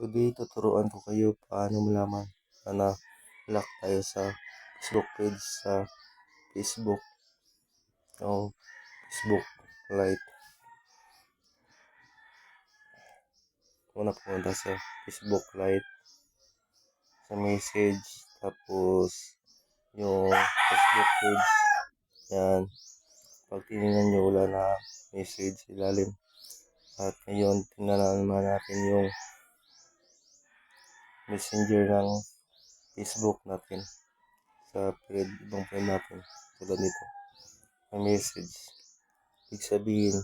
Today, tuturuan ko kayo paano malaman na na-lock tayo sa Facebook page sa Facebook. O Facebook Lite. Una pumunta sa Facebook Lite sa message tapos yung Facebook page. Yan. Pag tinignan nyo wala na message sa ilalim. At ngayon tingnan naman natin yung messenger ng Facebook natin sa friend, ibang friend natin tulad nito. May message. Ibig sabihin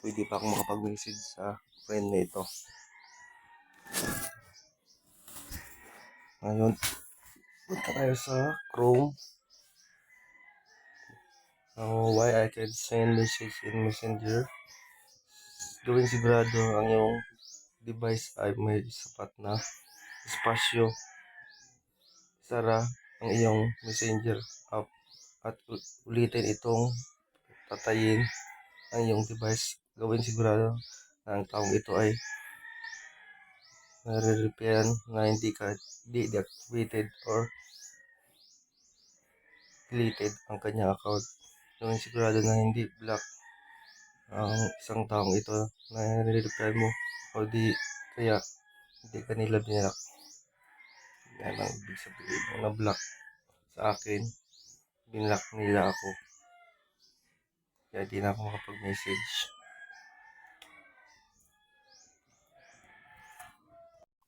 pwede pa akong makapag-message sa friend na ito. Ngayon punta tayo sa Chrome. Uh, why I can send message in messenger. Gawin sigurado ang iyong device ay may sapat na espasyo. Sara ang iyong messenger app at ulitin itong tatayin ang iyong device. Gawin sigurado na ang taong ito ay nare-repairan na hindi ka deactivated or deleted ang kanyang account. Gawin sigurado na hindi block ang isang taong ito na nare-repair mo o di kaya hindi ka nila binlock yan ang ibig sabihin ng na-block sa akin. Binlock nila ako. Kaya di na ako makapag-message.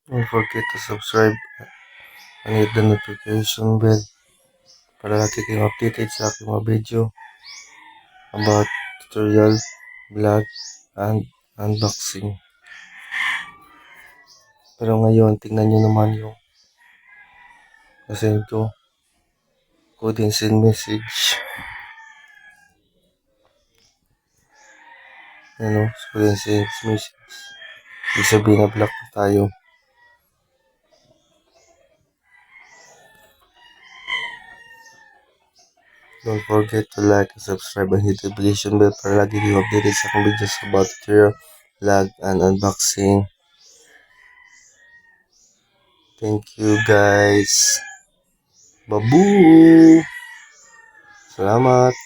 Don't forget to subscribe and hit the notification bell para lagi kayong updated sa aking mga video about tutorial, vlog, and unboxing. Pero ngayon, tingnan nyo naman yung kasi ito ko din send message. Ano, ko din send message. Ibig sabihin na block tayo. Don't forget to like and subscribe and hit the notification bell para lagi kayong updated sa aking videos about tutorial, vlog, and unboxing. Thank you guys. Babu! Salamat!